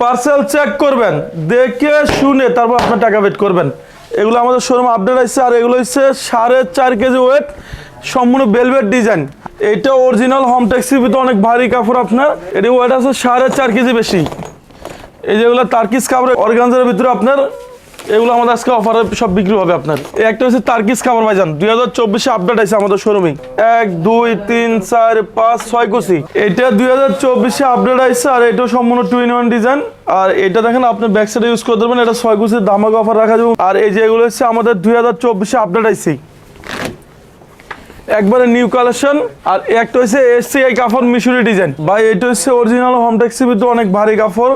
Parcel check করবেন, দেখে শুনে তারপর আপনার টাকা বেট করবেন। এগুলো আমাদের শোরুম আপডেট আসছে আর এগুলো হচ্ছে সাড়ে চার কেজি ওয়েট সম্পূর্ণ বেলভেট ডিজাইন এটা অরিজিনাল হোম ট্যাক্সির ভিতরে অনেক ভারী কাপড় আপনার, এটি ওয়েট আছে সাড়ে চার কেজি বেশি। এই যেগুলো তার্কিস কাপড় অর্গানজার ভিতরে আপনার এগুলো আমাদের আজকে অফারে সব বিক্রি হবে আপনার। একটা হচ্ছে তার্কিস কাপড় ভাইজান। দুই হাজার চব্বিশে আপডেট আছে আমাদের শোরুমে এক, দুই, তিন, চার, পাঁচ, ছয় কুচি এটা দুই হাজার চব্বিশে আপডেট আছে আর এটা সম্পূর্ণ টু ইন ওয়ান ডিজাইন আর এটা দেখেন আপনি ব্যাক সাইডে ইউজ করে দেবেন এটা ছয় কুচির দামাকে অফার রাখা যাবে। আর এই যে এগুলো হচ্ছে আমাদের দুই হাজার চব্বিশে আপডেট আছে একবারে নিউ কালেকশন আর একটা হচ্ছে এসসিআই কাপড় মিশুরি ডিজাইন ভাই, এটা হচ্ছে অরিজিনাল হোম ট্যাক্সির ভিতরে অনেক ভারী কাপড়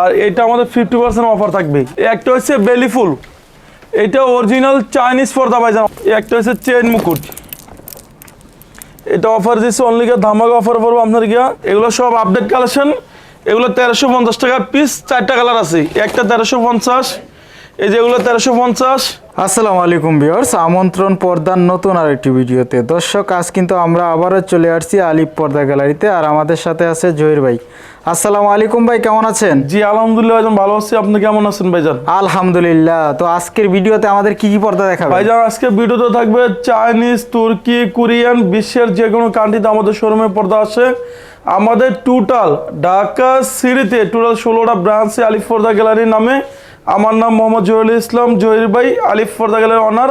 আর এটা আমাদের ফিফটি পার্সেন্ট অফার থাকবে। একটা হচ্ছে বেলি ফুল এটা অরিজিনাল চাইনিজ পর্দা ভাইজান একটা হচ্ছে চেন মুকুট এটা অফার দিচ্ছে অনলি গিয়ে ধামাকা অফার পড়ব আপনার গিয়া। এগুলো সব আপডেট কালেকশন এগুলো তেরোশো পঞ্চাশ টাকা পিস চারটা কালার আছে। একটা তেরোশো পঞ্চাশ। এই যেগুলো তেরোশো পঞ্চাশ। আসসালামু আলাইকুম ভিউয়ার্স আমন্ত্রণ পর্দার নতুন আরেকটি ভিডিওতে। দর্শক আজ কিন্তু আমরা আবারও চলে আসছি আলিপ পর্দা গ্যালারিতে আর আমাদের সাথে আছে জহির ভাই। আসসালামু আলাইকুম ভাই কেমন আছেন? জি আলহামদুলিল্লাহ ভাইজান ভালো আছি। আপনি কেমন আছেন ভাইজান? আলহামদুলিল্লাহ। তো আজকের ভিডিওতে আমাদের কি কি পর্দা দেখাবে ভাইজান আজকে ভিডিওতে থাকবে চাইনিজ তুর্কি কোরিয়ান বিশ্বের যে কোনো কান্ট্রিতে আমাদের শোরুমে পর্দা আছে। আমাদের টোটাল ঢাকা সিটিতে টোটাল ষোলোটা ব্রাঞ্চে আলিফ পর্দা গ্যালারির নামে আমার নাম মোহাম্মদ জহিরুল ইসলাম জহির ভাই আলিফ পর্দা গ্যালারি অনার।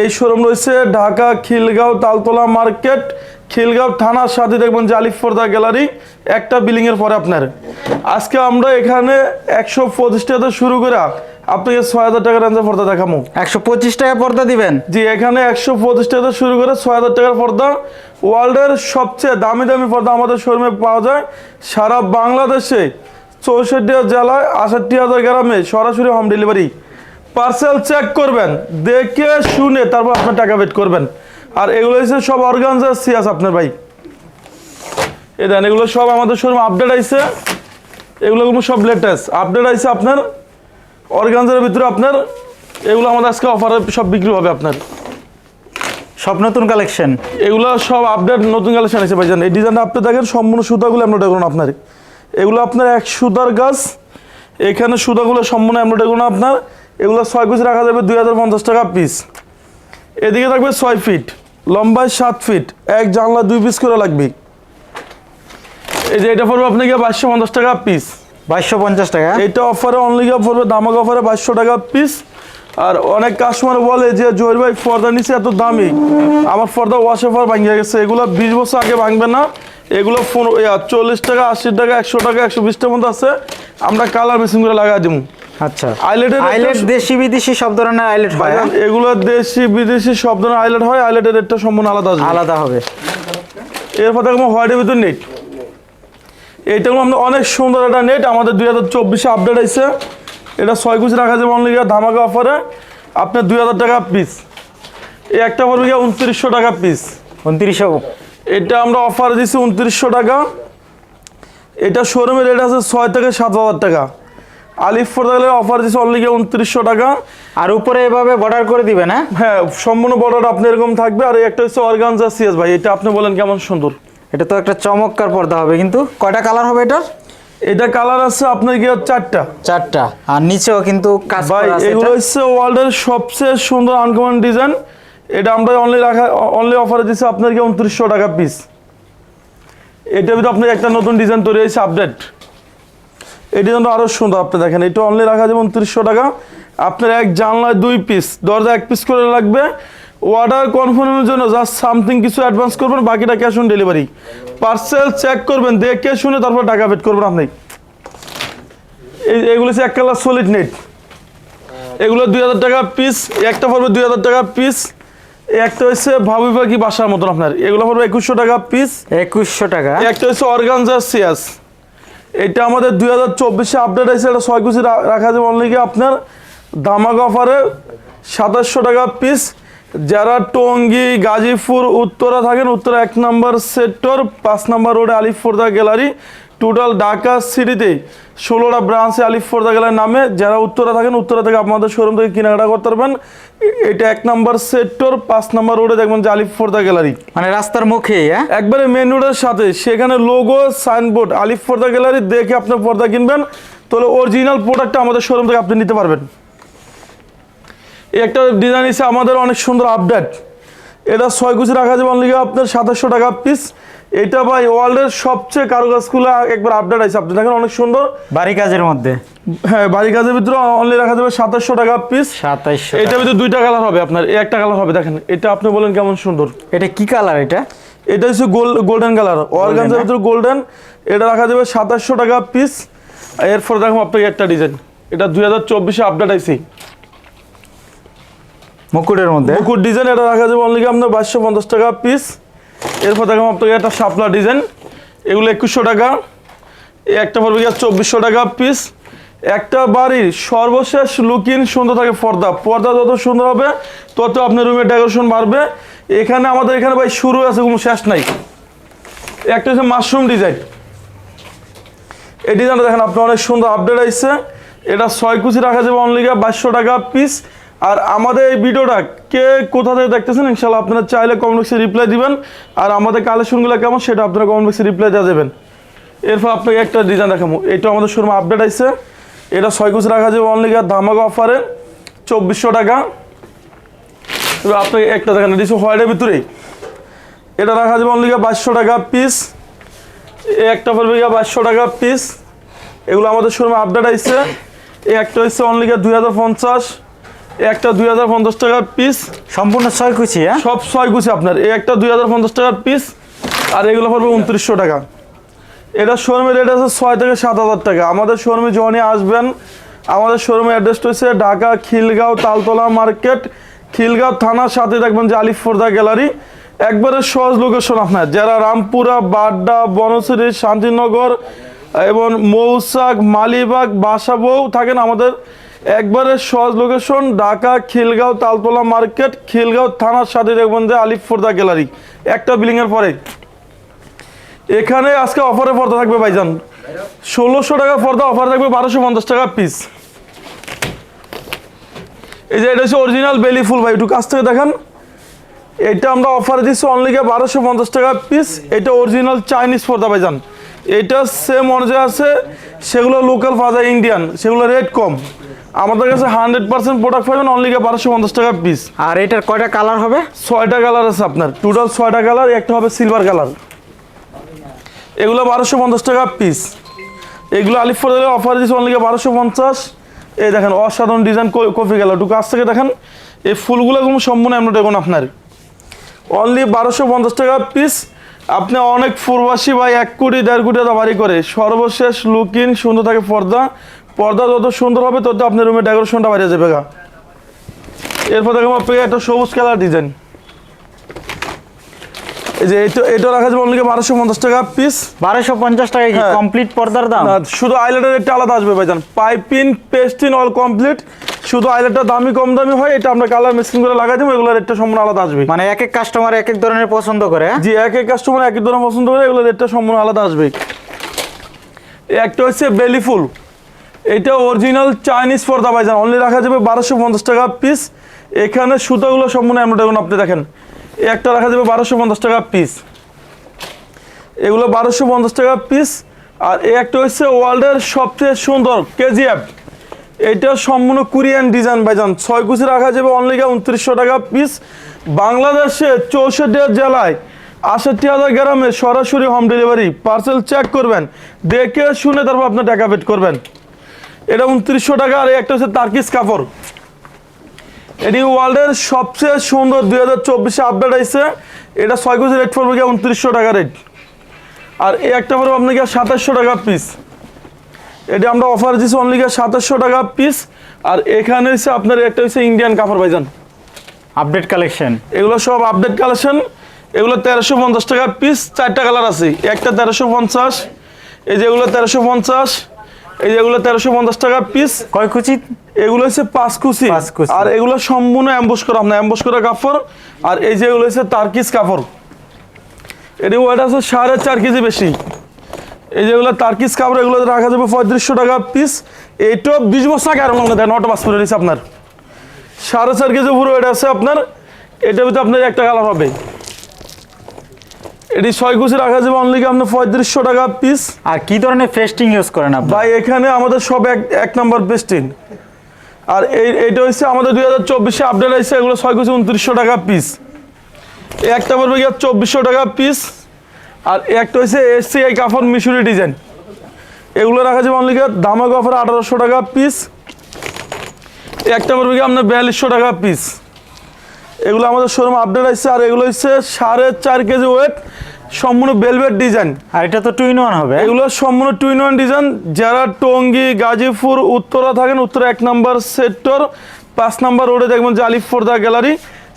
এই শোরুম রয়েছে ঢাকা খিলগাঁও তালতলা মার্কেট খিলগাঁও থানার সাথে দেখবেন যে আলিফ পর্দা গ্যালারি একটা বিল্ডিংয়ের পরে আপনার। আজকে আমরা এখানে একশো পঁচিশ টাকা শুরু করে আপনাকে ছয় হাজার টাকার রেঞ্জের পর্দা দেখাবো। একশো পঁচিশ টাকা পর্দা দিবেন? জি এখানে একশো পঁচিশ টাকা শুরু করে ছয় হাজার টাকার পর্দা। ওয়ার্ল্ডের সবচেয়ে দামি দামি পর্দা আমাদের শোরুমে পাওয়া যায়। সারা বাংলাদেশে চৌষট্টি জেলায় আষট্টি হাজার গ্রামে সরাসরি হোম ডেলিভারি পার্সেল চেক করবেন দেখে শুনে তারপর আপনার টাকা বেট করবেন। আর এগুলো হচ্ছে সব অর্গানজার সিয়াস আপনার ভাই। এ দেন এগুলো সব আমাদের শোরুমে আপডেট আইছে। এগুলো সব লেটেস্ট আপডেট আইছে আপনার অর্গানজার ভিতরে আপনার এগুলো আমাদের আজকে অফারে সব বিক্রি হবে আপনার। সব নতুন কালেকশন এগুলো সব আপডেট নতুন কালেকশন এসে ভাইজান। এই ডিজাইনটা আপনি দেখেন সম্পূর্ণ সুতাগুলো এমনোটা করুন আপনার। এগুলো আপনার এক সুদার গাছ। এখানে সুতাগুলো সম্পূর্ণ এমনোটা করুন আপনার। এগুলো ছয় পিস রাখা যাবে দুই হাজার পঞ্চাশ টাকা পিস এদিকে থাকবে ছয় ফিট লম্বায় সাত ফিট এক জানলা দুই পিস করে লাগবে। এই যে এটা পড়বে আপনাকে বাইশশো পঞ্চাশ টাকা পিস বাইশশো পঞ্চাশ টাকা। এটা অফারে অনলি পড়বে দামাক অফারে বাইশশো টাকা পিস আর অনেক কাস্টমার বলে যে জহির ভাই ফর্দা নিচে এত দামি। আমার ফর্দা ওয়াশ অফার ভাঙিয়ে গেছে। এগুলো বিশ বছর আগে ভাঙবে না। এগুলো ফোন চল্লিশ টাকা আশি টাকা একশো টাকা একশো বিশ টাকার মধ্যে আছে। আমরা কালার মেশিন করে লাগাই দিব আচ্ছা। আইলেটের আইলেট দেশি বিদেশি সব ধরনের আইলেট হয় হ্যাঁ? এগুলো দেশি বিদেশি সব ধরনের আইলেট হয়। আইলেটের রেটটা সম্পূর্ণ আলাদা আলাদা হবে। এরপর দেখব হোয়াইটের ভিতর নেট এইটা হলো আমাদের অনেক সুন্দর একটা নেট আমাদের দুই হাজার চব্বিশে আপডেট আছে এটা ছয় কুচি রাখা যাবে অনলি ধামাকা অফারে আপনার দুই হাজার টাকা পিস এই একটা পড়বে গিয়ে উনত্রিশশো টাকা পিস উনত্রিশশো। এটা আমরা অফার দিচ্ছি উনত্রিশশো টাকা। এটা শোরুমের রেট আছে ছয় থেকে সাত হাজার টাকা। আলিফ ফোর্দালে অফার দিচ্ছে অনলি গিয়ে উনত্রিশশো টাকা। আর উপরে এভাবে বর্ডার করে দিবেন হ্যাঁ? হ্যাঁ সম্পূর্ণ বর্ডার আপনি এরকম থাকবে। আর এই একটা হচ্ছে অর্গানজা সিএস ভাই এটা আপনি বলেন কেমন সুন্দর। এটা তো একটা চমৎকার পর্দা হবে কিন্তু কয়টা কালার হবে এটার? এটা কালার আছে আপনার গিয়ে চারটা। চারটা। আর নিচেও কিন্তু কাজ ভাই এগুলো এটা। হচ্ছে ওয়ার্ল্ডের সবচেয়ে সুন্দর আনকমন ডিজাইন এটা আমরা অনলি রাখা অনলি অফারে দিচ্ছি আপনাকে উনত্রিশশো টাকা পিস এটার ভিতরে আপনার একটা নতুন ডিজাইন তৈরি হয়েছে আপডেট এই ডিজাইনটা আরও সুন্দর আপনি দেখেন এটা অনলি রাখা যাবে উনত্রিশশো টাকা। আপনার এক জানলায় দুই পিস দরজা এক পিস করে লাগবে। অর্ডার কনফার্মের জন্য জাস্ট সামথিং কিছু অ্যাডভান্স করবেন বাকিটা cash on delivery parcel check করবেন দেখে শুনে তারপর টাকা পেড করবেন আপনি। এই এগুলো হচ্ছে এক কালার সলিড নেট এগুলো দুই হাজার টাকা পিস একটা পড়বে দুই হাজার টাকা পিস একটা হচ্ছে ভাবি পাখি বাসার মতন আপনার। এগুলো পড়বে একুশশো টাকা পিস একুশশো টাকা। একটা হচ্ছে অর্গানজার সিয়াস এটা আমাদের দুই হাজার চব্বিশে আপডেট আছে এটা ছয় কুচি রাখা যাবে অনলি আপনার দামাক অফারে সাতাশশো টাকা পিস যারা টঙ্গী গাজীপুর উত্তরা থাকেন উত্তরা এক নম্বর সেক্টর পাঁচ নম্বর রোডে আলিফ ফোর্দা গ্যালারি। টোটাল ঢাকা সিটিতে ষোলোটা ব্রাঞ্চে আলিফ ফোর্দা গ্যালারির নামে। যারা উত্তরা থাকেন উত্তরা থেকে আপনাদের শোরুম থেকে কেনাকাটা করতে পারবেন। এটা এক নম্বর সেক্টর পাঁচ নম্বর রোডে দেখবেন যে আলিফ ফোর্দা গ্যালারি। মানে রাস্তার মুখে হ্যাঁ? একবারে মেন রোডের সাথে। সেখানে লোগো সাইনবোর্ড আলিফ পর্দা গ্যালারি দেখে আপনার পর্দা কিনবেন। তাহলে অরিজিনাল প্রোডাক্টটা আমাদের শোরুম থেকে আপনি নিতে পারবেন। একটা ডিজাইন এসে আমাদের অনেক সুন্দর আপডেট এটা ছয় কুচি রাখা যাবে অনলি আপনার সাতাশশো টাকা পিস এটা ভাই ওয়ার্ল্ডের সবচেয়ে কারুকাজগুলো একবার আপডেট আছে। আপনি দেখেন অনেক সুন্দর। বাড়ি কাজের মধ্যে। হ্যাঁ বাড়ি কাজের ভিতরে অনলি রাখা যাবে সাতাশশো টাকা পিস সাতাইশশো এটার ভিতরে দুইটা কালার হবে আপনার। একটা কালার হবে দেখেন। এটা আপনি বলেন কেমন সুন্দর। এটা কি কালার এটা? এটা হচ্ছে গোল্ড গোল্ডেন কালার অর্গানজার? ভিতরে গোল্ডেন এটা রাখা যাবে সাতাশশো টাকা পিস এরপর দেখুন আপনাকে একটা ডিজাইন এটা দুই হাজার চব্বিশে আপডেট আইসি মুকুটের মধ্যে? মুকুট ডিজাইন এটা রাখা যাবে অনলি আপনার বাইশশো পঞ্চাশ টাকা পিস এরপর দেখো আপনাকে একটা শাপলা ডিজাইন এগুলো একুশশো টাকা। একটা পড়বে গিয়ে চব্বিশশো টাকা পিস একটা বাড়ির সর্বশেষ লুকিং সুন্দর থাকে পর্দা। পর্দা যত সুন্দর হবে, তত আপনার রুমের ডেকোরেশন বাড়বে। এখানে আমাদের এখানে ভাই শুরু আছে, কোনো শেষ নাই। একটা হচ্ছে মাশরুম ডিজাইন এই ডিজাইনটা দেখেন, আপনার অনেক সুন্দর আপডেট আসছে এটা ছয় কুচি রাখা যাবে অনলি বাইশশো টাকা পিস আর আমাদের এই ভিডিওটা কে কোথা থেকে দেখতেছেন ইনশাল্লাহ আপনারা চাইলে কমেন্ট বক্সে রিপ্লাই দিবেন। আর আমাদের কালেকশনগুলো কেমন, সেটা আপনারা কমেন্ট বক্সে রিপ্লাই দেওয়া যাবেন এরপর আপনাকে একটা ডিজাইন দেখাবো। এটা আমাদের শোরুমে আপডেট আসছে এটা ছয় কুচি রাখা যাবে অনলি ধামাকা অফারে চব্বিশশো টাকা। এবার আপনাকে একটা দেখেন দিচ্ছি হোয়াইটের ভিতরেই। এটা রাখা যাবে অনলি বাইশশো টাকা পিস এই একটা পড়বে গিয়ে বাইশশো টাকা পিস এগুলো আমাদের শোরুমে আপডেট আসছে এই একটা হচ্ছে অনলি দুই হাজার পঞ্চাশ। একটা দুই হাজার পঞ্চাশ টাকার পিস সম্পূর্ণ ছয় কুচি হ্যাঁ? সব ছয় গুছি আপনার। এই একটা দুই হাজার পঞ্চাশ টাকার পিস আর এগুলো পড়বে উনত্রিশশো টাকা। এটা শোরুমের রেট আছে ছয় থেকে সাত হাজার টাকা। আমাদের শোরুমে যখনই আসবেন আমাদের শোরুমের অ্যাড্রেসটা হচ্ছে ঢাকা খিলগাঁও তালতলা মার্কেট খিলগাঁও থানার সাথে দেখবেন যে আলিফ ফোর্দা গ্যালারি একবারে সহজ লোকেশন আপনার। যারা রামপুরা বাড্ডা বনশ্রী শান্তিনগর এবং মৌসাক মালিবাগ বাসাবৌ থাকেন আমাদের একবারে সহজ লোকেশন ঢাকা, খিলগাঁও, তালতলা মার্কেট, খিলগাঁও থানার সাথে দেখবেন যে আলিফ ফোর্দা গ্যালারি। একটা বিল্ডিংয়ের পরে। এখানে আজকে অফারে পর্দা থাকবে ভাইজান। ষোলোশো টাকা পর্দা অফার থাকবে বারোশো পঞ্চাশ টাকা পিস এই যে এটা হচ্ছে অরিজিনাল বেলি ফুল ভাই, একটু কাছ থেকে দেখান। এটা আমরা অফারে দিচ্ছি অনলি বারোশো পঞ্চাশ টাকা পিস এটা অরিজিনাল চাইনিজ পর্দা ভাইজান। এটা সেম অনুযায়ী আছে, সেগুলো লোকাল যায় ইন্ডিয়ান সেগুলো রেট কম। আমাদের কাছে হান্ড্রেড পার্সেন্ট প্রোডাক্ট পাবেন অনলি বারোশো পঞ্চাশ টাকা পিস আর এটার কয়টা কালার হবে? ছয়টা কালার আছে আপনার। টোটাল ছয়টা কালার একটা হবে সিলভার কালার এগুলো বারোশো পঞ্চাশ টাকা পিস এগুলো আলিফ অফার দিচ্ছে অনলি বারোশো পঞ্চাশ। এই দেখেন অসাধারণ ডিজাইন কফি কালার একটু কাছ থেকে দেখেন এই ফুলগুলো কোনো সম্পূর্ণ এমন দেখুন আপনার। অনলি বারোশো পঞ্চাশ টাকা পিস আপনি অনেক ফুরবাসী বা এক কোটি দেড় কোটি টাকা বাড়ি করে। সর্বশেষ লুকিন সুন্দর থাকে পর্দা। পর্দা যত সুন্দর হবে তত আপনার রুমের ডেকোরেশনটা বাইরে যাবে গা। এরপর দেখুন আপনাকে একটা সবুজ কালার ডিজাইন এই যে এটা এটা রাখা যাবে অনলি বারোশো পঞ্চাশ টাকা পিস বারোশো পঞ্চাশ টাকা কি হ্যাঁ। কমপ্লিট পর্দার দাম? না শুধু আইলেটের রেটটা আলাদা আসবে ভাইজান। পাইপিন পেস্টিন অল কমপ্লিট শুধু আইলেটটা দামি কম দামি হয় এটা আমরা কালার মিক্সিং করে লাগাই দেবো এগুলো রেটটা সম্পূর্ণ আলাদা আসবে। মানে এক এক কাস্টমার এক এক ধরনের পছন্দ করে হ্যাঁ? জি এক এক কাস্টমার এক এক ধরনের পছন্দ করে এগুলো রেটটা সম্পূর্ণ আলাদা আসবে। একটা হচ্ছে বেলি ফুল এটা অরিজিনাল চাইনিজ পর্দা, ভাইজান। অনলি রাখা যাবে বারোশো পঞ্চাশ টাকা পিস এখানে সুতোগুলো সম্পূর্ণ এমন আপনি দেখেন। একটা রাখা যাবে বারোশো পঞ্চাশ টাকা পিস এগুলো বারোশো পঞ্চাশ টাকা পিস আর এই একটা হচ্ছে ওয়ার্ল্ডের সবচেয়ে সুন্দর কেজিএফ এটা সম্পূর্ণ কোরিয়ান ডিজাইন ভাইজান। ছয় কুচি রাখা যাবে অনলি উনত্রিশশো টাকা পিস বাংলাদেশে চৌষট্টি জেলায় আষট্টি হাজার গ্রামে সরাসরি হোম ডেলিভারি পার্সেল চেক করবেন। দেখে শুনে তারপর আপনার টাকা করবেন। এটা উনত্রিশশো টাকা আর এই একটা হচ্ছে তার্কিস কাপড়। এটি ওয়ার্ল্ডের সবচেয়ে সুন্দর দুই হাজার চব্বিশে আপডেট আইছে। এটা ছয় কুচি রেট পড়বে গিয়ে উনত্রিশশো টাকা রেট। আর এই একটা পড়বে আপনাকে সাতাশশো টাকা পিস এটা আমরা অফার দিচ্ছি অনলি গিয়ে সাতাশশো টাকা পিস আর এখানে হচ্ছে আপনার একটা হচ্ছে ইন্ডিয়ান কাপড় ভাইজান। আপডেট কালেকশন এগুলো সব আপডেট কালেকশন এগুলো তেরোশো পঞ্চাশ টাকা পিস চারটা কালার আছে। একটা তেরোশো পঞ্চাশ এই যেগুলো তেরোশো পঞ্চাশ। এই যেগুলো তেরোশো পঞ্চাশ টাকা পিস কয় কুচি? এগুলো হচ্ছে পাঁচ কুচি। আর এগুলো সম্পূর্ণ অ্যাম্বুশ করা আপনার অ্যাম্বুশ করা কাপড়। আর এই যে এগুলো হচ্ছে তার্কিস কাপড়। এটি ওয়েট আছে সাড়ে চার কেজি বেশি। এই যেগুলো তার্কিস কাপড় এগুলো রাখা যাবে পঁয়ত্রিশশো টাকা পিস এইটাও বিশ বছর আগে আর দেয় নটা পাঁচ ফুটের নিচে আপনার। সাড়ে চার কেজি পুরো এটা আছে আপনার। এটার ভিতরে আপনার একটা কালার হবে। এটি ছয় কুচি রাখা যাবে অনলি আপনার পঁয়ত্রিশশো টাকা পিস আর কি ধরনের ফেস্টিং ইউজ করেন আপনি ভাই এখানে আমাদের সব এক এক নম্বর বেস্টিন আর এই এইটা হচ্ছে আমাদের দুই হাজার চব্বিশে আপডেট আসছে এগুলো ছয় কুচি উনত্রিশশো টাকা পিস একটা পড়বে গিয়ে চব্বিশশো টাকা পিস আর একটা হচ্ছে এসসিআই কাফন মিশরি ডিজাইন এগুলো রাখা যাবে অনলি দামাক অফার আঠারোশো টাকা পিস একটা পড়বে গিয়ে আপনার বিয়াল্লিশশো টাকা পিস এগুলো আমাদের শোরুম আপডেট আসছে আর এগুলো হচ্ছে সাড়ে চার কেজি ওয়েট সম্পূর্ণ বেলভেট ডিজাইন আর এটা তো টু ইন ওয়ান হবে। এগুলো সম্পূর্ণ টু ইন ওয়ান ডিজাইন যারা টঙ্গী গাজীপুর উত্তরা থাকেন উত্তরা এক নম্বর সেক্টর পাঁচ নম্বর রোডে দেখবেন যে আলিফ পর্দা গ্যালারি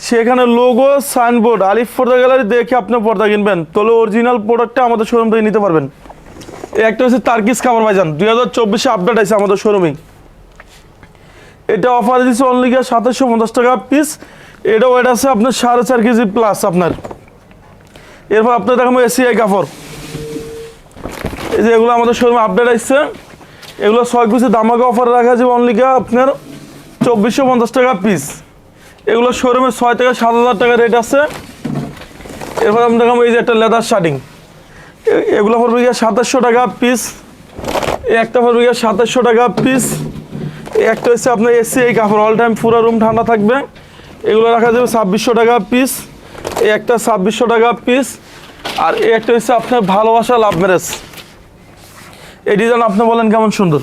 সেখানে লোগো সাইনবোর্ড আলিফ পর্দা গ্যালারি দেখে আপনি পর্দা কিনবেন। তাহলে অরিজিনাল প্রোডাক্টটা আমাদের শোরুম থেকে নিতে পারবেন। একটা হচ্ছে তার্কিস খাবার ভাইজান। দুই হাজার চব্বিশে আপডেট আছে আমাদের শোরুমে এটা অফার দিচ্ছে অনলি গিয়ে সাতাশশো পঞ্চাশ টাকা পিস এটা ওয়েট আছে আপনার সাড়ে চার কেজি প্লাস আপনার। এরপর আপনার দেখাবো এসিআই কাপড়। এই যে এগুলো আমাদের শোরুমে আপডেট আসছে। এগুলো ছয় পিসে দামাকা অফার রাখা যাবে অনলি গিয়ে আপনার চব্বিশশো পঞ্চাশ টাকা পিস এগুলো শোরুমে ছয় থেকে সাত হাজার টাকা রেট আছে। এরপর আমি দেখাবো এই যে একটা লেদার শার্টিং এগুলো পড়বে গিয়ে সাতাশশো টাকা পিস একটা পড়বে গিয়ে সাতাশশো টাকা পিস একটা হচ্ছে আপনার এসি এই কাপড়। অল টাইম পুরো রুম ঠান্ডা থাকবে। এগুলো রাখা যাবে ছাব্বিশশো টাকা পিস এই একটা ছাব্বিশশো টাকা পিস আর এই একটা হচ্ছে আপনার ভালোবাসা লাভ ম্যারেজ এই ডিজাইন আপনি বলেন কেমন সুন্দর?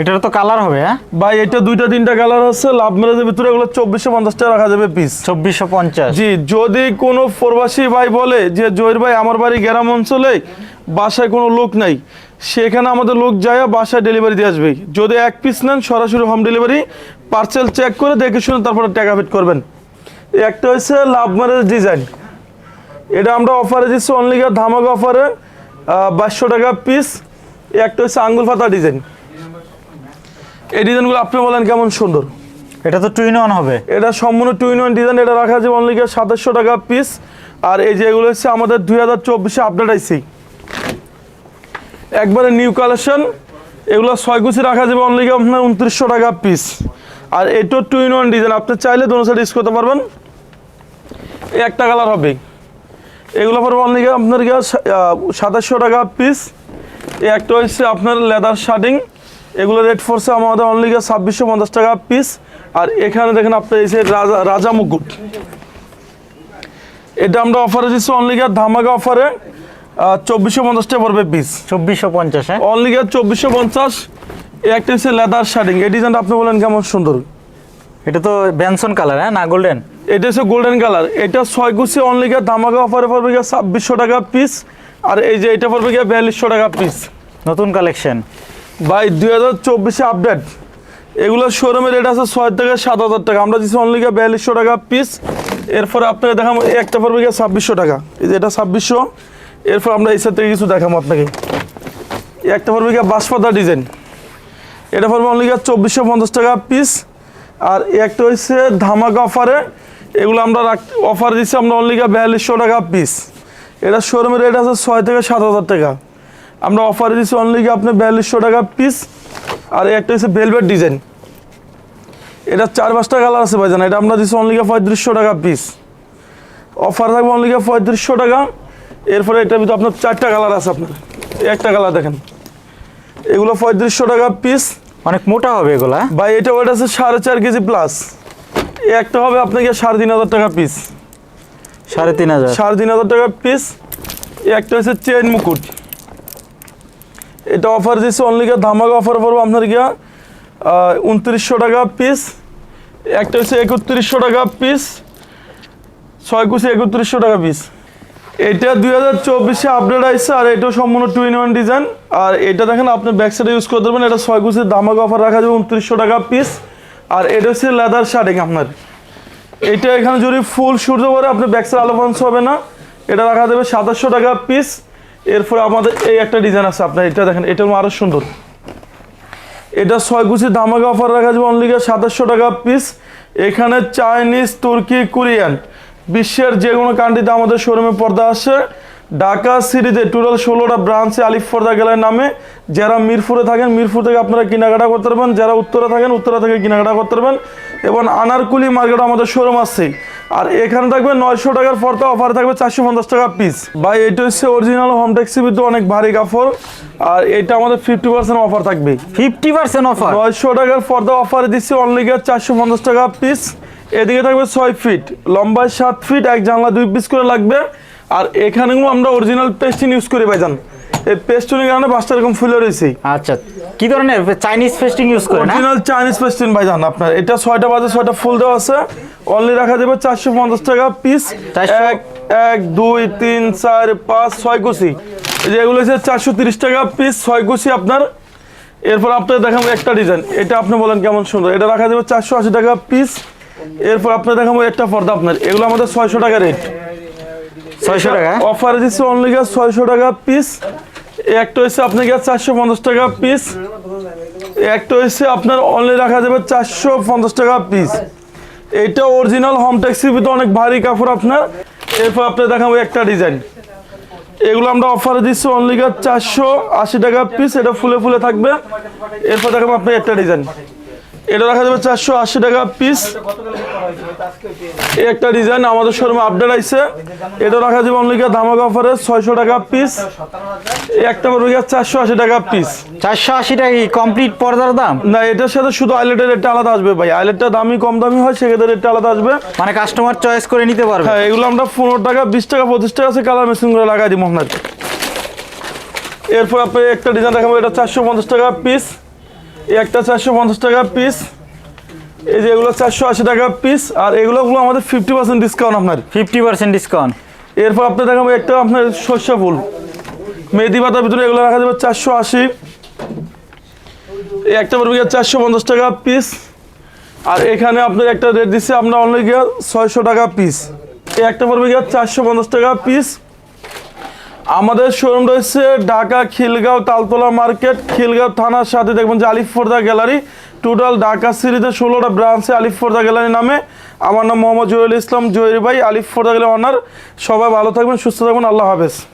এটার তো কালার হবে হ্যাঁ? ভাই এটা দুইটা তিনটা কালার হচ্ছে লাভ ম্যারেজের ভিতরে এগুলো চব্বিশশো পঞ্চাশ টাকা রাখা যাবে পিস চব্বিশশো পঞ্চাশ। জি যদি কোনো প্রবাসী ভাই বলে যে জয়ের ভাই আমার বাড়ি গ্রাম অঞ্চলে বাসায় কোনো লোক নাই। সেখানে আমাদের লোক যায় বাসায় ডেলিভারি দিয়ে আসবে। যদি এক পিস নেন সরাসরি হোম ডেলিভারি পার্সেল চেক করে দেখে শুনে তারপরে টাকা পেড করবেন। একটা হচ্ছে লাভ ম্যারেজ ডিজাইন এটা আমরা অফারে দিচ্ছি অনলি ধামাক অফারে বাইশশো টাকা পিস একটা হচ্ছে আঙ্গুল পাতা ডিজাইন এই ডিজাইনগুলো আপনি বলেন কেমন সুন্দর। এটা তো টু ইন ওয়ান হবে। এটা সম্পূর্ণ টু ইন ওয়ান ডিজাইন এটা রাখা আছে অনলি সাতাশশো টাকা পিস আর এই যে এগুলো হচ্ছে আমাদের দুই হাজার চব্বিশে আপডেট আইসি একবারে নিউ কালেকশন এগুলো ছয় কুচি রাখা যাবে অনলি আপনার উনত্রিশশো টাকা পিস আর এটাও টু ইন ওয়ান ডিজাইন আপনি চাইলে দোনো সাইড ইউজ করতে পারবেন। এই একটা কালার হবে। এগুলো পড়বে অনলি আপনার সাতাশশো টাকা পিস এই একটা হচ্ছে আপনার লেদার শার্টিং এগুলো রেট ফোর্সে আমাদের অনলি ছাব্বিশশো পঞ্চাশ টাকা পিস আর এখানে দেখেন আপনার যে রাজা রাজা মুকুট। এটা আমরা অফারে দিচ্ছি অনলি ধামাকা অফারে চব্বিশশো পঞ্চাশ টাকা পড়বে পিস চব্বিশশো পঞ্চাশ হ্যাঁ? অনলি চব্বিশশো পঞ্চাশ। একটা হচ্ছে লেদার শার্টিং এই ডিজাইনটা আপনি বলেন কেমন সুন্দর। এটা তো বেনসন কালার হ্যাঁ? না গোল্ডেন এটা হচ্ছে গোল্ডেন কালার এটা ছয় কুচি অনলি গিয়ে ধামাকা অফারে পড়বে গিয়ে ছাব্বিশশো টাকা পিস আর এই যে এটা পড়বে গিয়ে বিয়াল্লিশশো টাকা পিস নতুন কালেকশন ভাই দুই হাজার চব্বিশে আপডেট এগুলো শোরুমের রেট আছে ছয় থেকে সাত হাজার টাকা। আমরা দিচ্ছি অনলি গিয়ে বিয়াল্লিশশো টাকা পিস এরপরে আপনাকে দেখাবো একটা পড়বে গিয়ে ছাব্বিশশো টাকা। এই যে এটা ছাব্বিশশো। এরপর আমরা এই থেকে কিছু দেখাবো আপনাকে। একটা পড়বে গিয়ে বাঁশপাতা ডিজাইন এটা পড়বে অনলি চব্বিশশো পঞ্চাশ টাকা পিস আর একটা হচ্ছে ধামাকা অফারে এগুলো আমরা অফার দিচ্ছি আমরা অনলি বিয়াল্লিশশো টাকা পিস এটা শোরুমের রেট আছে ছয় থেকে সাত হাজার টাকা। আমরা অফারে দিচ্ছি অনলি আপনি বিয়াল্লিশশো টাকা পিস আর একটা হচ্ছে ভেলভেট ডিজাইন এটা চার পাঁচটা কালার আছে ভাইজান, এটা আমরা দিচ্ছি অনলি পঁয়ত্রিশশো টাকা পিস অফার থাকবে অনলি পঁয়ত্রিশশো টাকা। এরপরে এটার ভিতরে আপনার চারটা কালার আছে আপনার। একটা কালার দেখেন। এগুলো পঁয়ত্রিশশো টাকা পিস অনেক মোটা হবে এগুলা? ভাই এটা ওয়েট আছে সাড়ে চার কেজি প্লাস একটা হবে আপনাকে সাড়ে তিন হাজার টাকা পিস সাড়ে তিন হাজার। সাড়ে তিন হাজার টাকা পিস একটা হচ্ছে চেন মুকুট। এটা অফার দিচ্ছে অনলি গিয়ে ধামাকা অফার পড়ব আপনার গিয়া উনত্রিশশো টাকা পিস একটা হচ্ছে একত্রিশশো টাকা পিস ছয় কুচি একত্রিশশো টাকা পিস এটা দুই হাজার চব্বিশে আপডেট আসছে আর এটা সম্পূর্ণ টু ইন ওয়ান ডিজাইন আর এটা দেখেন আপনি ব্যাক সাইডে ইউজ করতে পারবেন এটা ছয় কুচির ধামাকা অফার রাখা যাবে উনত্রিশশো টাকা পিস আর এটা হচ্ছে লেদার শার্টিং আপনার। এটা এখানে যদি ফুল সূর্য পরে আপনি ব্যাকসাইড আলো পাঞ্চ হবে না। এটা রাখা যাবে সাতাশশো টাকা পিস এরপরে আমাদের এই একটা ডিজাইন আছে আপনার। এটা দেখেন, এটা আরও সুন্দর। এটা ছয় গুছি ধামাকা অফার রাখা যাবে অনলি সাতাশশো টাকা পিস এখানে চাইনিজ তুর্কি কোরিয়ান বিশ্বের যে কোনো কান্ট্রিতে আমাদের শোরুমে পর্দা আসে। ঢাকা সিরিজে টোটাল ষোলোটা ব্রাঞ্চে আলিফ পর্দা গেলার নামে। যারা মিরপুরে থাকেন মিরপুর থেকে আপনারা কেনাকাটা করতে পারবেন। যারা উত্তরে থাকেন উত্তরা থেকে কেনাকাটা করতে পারবেন। এবং আনারকুলি মার্কেট আমাদের শোরুম আছে। আর এখানে থাকবে নয়শো টাকার পর্দা অফার থাকবে চারশো পঞ্চাশ টাকা পিস বা এটা হচ্ছে অরিজিনাল হোম ট্যাক্সি কিন্তু অনেক ভারী কাপড়। আর এটা আমাদের ফিফটি পার্সেন্ট অফার থাকবে। ফিফটি পার্সেন্ট অফার নয়শো টাকার পর্দা অফারে দিচ্ছি অনলি গিয়ে চারশো পঞ্চাশ টাকা পিস এদিকে থাকবে ছয় ফিট লম্বায় সাত ফিট এক জানলা দুই পিস করে লাগবে। আর এখানেও আমরা অরিজিনাল পেস্টিং ইউজ করি ভাইজান। এই পেস্টিনের কারণে বাসটা এরকম ফুলে রয়েছে। আচ্ছা কি ধরনের চাইনিজ ফেস্টিং ইউজ করে অরিজিনাল চাইনিজ পেস্টিং ভাইজান আপনার। এটা ছয়টা বাজে ছয়টা ফুল দেওয়া আছে। অনলি রাখা যাবে চারশো পঞ্চাশ টাকা পিস 400 এক এক দুই তিন চার পাঁচ ছয় কুচি। এগুলো হচ্ছে চারশো তিরিশ টাকা পিস ছয় কুচি আপনার। এরপর আপনার দেখাবো একটা ডিজাইন এটা আপনি বলেন কেমন সুন্দর। এটা রাখা যাবে চারশো আশি টাকা পিস এরপর আপনার দেখাবো একটা পর্দা আপনার। এগুলো আমাদের ছয়শো টাকা রেট ছয়শো টাকা অফারে দিচ্ছে অনলি গ্যাস ছয়শো টাকা পিস একটা হচ্ছে আপনার গ্যাস চারশো পঞ্চাশ টাকা পিস একটা হচ্ছে আপনার অনলি রাখা যাবে চারশো পঞ্চাশ টাকা পিস এটা অরিজিনাল হোম ট্যাক্সির ভিতরে অনেক ভারী কাপড় আপনার। এরপর আপনার দেখাবো একটা ডিজাইন এগুলো আমরা অফারে দিচ্ছি অনলি গ্যাস চারশো আশি টাকা পিস এটা ফুলে ফুলে থাকবে। এরপর দেখাবো আপনার একটা ডিজাইন এটা রাখা যাবে চারশো আশি টাকা পিস এই একটা ডিজাইন আমাদের শোরুমে আপডেট আইছে। এটা রাখা যাবে অনলি ধামাকা অফারে ছয়শো টাকা পিস এই একটা পড়বে চারশো আশি টাকা পিস চারশো আশি টাকা কমপ্লিট পর্দার দাম? না এটার সাথে শুধু আইলেটের রেটটা আলাদা আসবে ভাই। আইলেটটা দামি কম দামি হয় সেক্ষেত্রে রেটটা আলাদা আসবে। মানে কাস্টমার চয়েস করে নিতে পারবে। হ্যাঁ এগুলো আমরা পনেরো টাকা বিশ টাকা পঁচিশ টাকা আছে কালার মেশিন করে লাগাই দিব আপনার এরপর আপনি একটা ডিজাইন দেখাবো এটা চারশো পঞ্চাশ টাকা পিস এই একটা চারশো পঞ্চাশ টাকা পিস এই যে এগুলো চারশো আশি টাকা পিস আর এগুলোগুলো আমাদের ফিফটি পার্সেন্ট ডিসকাউন্ট আপনার। ফিফটি পার্সেন্ট ডিসকাউন্ট এরপর আপনি দেখাবো একটা আপনার সর্ষে ফুল। মেহেদি পাতার ভিতরে এগুলো রাখা যাবে চারশো আশি। এই একটা পড়বে চারশো পঞ্চাশ টাকা পিস আর এখানে আপনার একটা রেট দিচ্ছে আমরা অনলি গিয়ে ছয়শো টাকা পিস এই একটা পড়বে গিয়ে চারশো পঞ্চাশ টাকা পিস আমাদের শোরুম রয়েছে ঢাকা খিলগাঁও তালতলা মার্কেট, খিলগাঁও থানার সাথে দেখবেন যে আলিফ ফোর্দা গ্যালারি। টোটাল ঢাকা সিরিজে ষোলোটা ব্রাঞ্চে আলিফ ফোর্দা গ্যালারি নামে। আমার নাম মোহাম্মদ জহিরুল ইসলাম জহির ভাই, আলিফ ফোর্দা গ্যালারি অনার সবাই ভালো থাকবেন, সুস্থ থাকবেন, আল্লাহ হাফেজ।